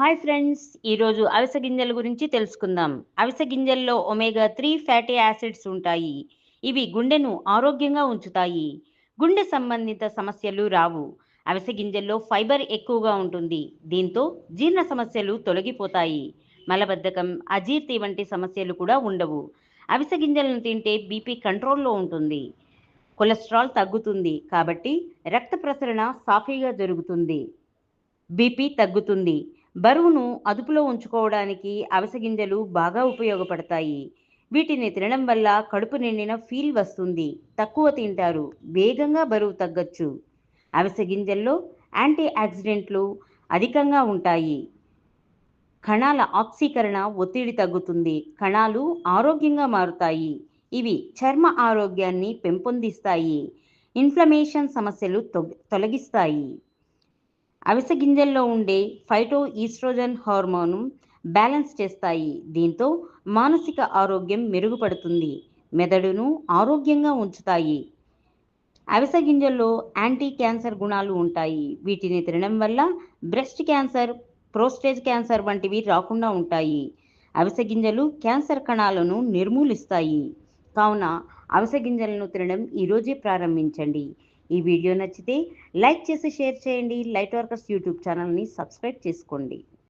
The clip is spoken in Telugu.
హాయ్ ఫ్రెండ్స్ ఈరోజు అవిసె గింజల గురించి తెలుసుకుందాం. అవిసె గింజల్లో ఒమేగా త్రీ ఫ్యాటీ యాసిడ్స్ ఉంటాయి. ఇవి గుండెను ఆరోగ్యంగా ఉంచుతాయి. గుండె సంబంధిత సమస్యలు రావు. అవిసె గింజల్లో ఫైబర్ ఎక్కువగా ఉంటుంది. దీంతో జీర్ణ సమస్యలు తొలగిపోతాయి. మలబద్ధకం అజీర్తి వంటి సమస్యలు కూడా ఉండవు. అవిసె గింజలను తింటే బీపీ కంట్రోల్లో ఉంటుంది. కొలెస్ట్రాల్ తగ్గుతుంది కాబట్టి రక్త ప్రసరణ సాఫీగా జరుగుతుంది. బీపీ తగ్గుతుంది. బరువును అదుపులో ఉంచుకోవడానికి అవిసె గింజలు బాగా ఉపయోగపడతాయి. వీటిని తినడం వల్ల కడుపు నిండిన ఫీల్ వస్తుంది. తక్కువ తింటారు. వేగంగా బరువు తగ్గచ్చు. అవిసె గింజల్లో యాంటీ ఆక్సిడెంట్లు అధికంగా ఉంటాయి. కణాల ఆక్సీకరణ ఒత్తిడి తగ్గుతుంది. కణాలు ఆరోగ్యంగా మారుతాయి. ఇవి చర్మ ఆరోగ్యాన్ని పెంపొందిస్తాయి. ఇన్ఫ్లమేషన్ సమస్యలు తొలగిస్తాయి. అవిసె గింజల్లో ఉండే ఫైటో ఈస్ట్రోజన్ హార్మోను బ్యాలెన్స్ చేస్తాయి. దీంతో మానసిక ఆరోగ్యం మెరుగుపడుతుంది. మెదడును ఆరోగ్యంగా ఉంచుతాయి. అవిసె గింజల్లో యాంటీ క్యాన్సర్ గుణాలు ఉంటాయి. వీటిని తినడం వల్ల బ్రెస్ట్ క్యాన్సర్ ప్రోస్టేజ్ క్యాన్సర్ వంటివి రాకుండా ఉంటాయి. అవిసె గింజలు క్యాన్సర్ కణాలను నిర్మూలిస్తాయి. కావున అవిసె గింజలను తినడం ఈరోజే ప్రారంభించండి. ఈ వీడియో నచ్చితే లైక్ చేసి షేర్ చేయండి. లైట్ వర్కర్స్ యూట్యూబ్ ఛానల్ని సబ్స్క్రైబ్ చేసుకోండి.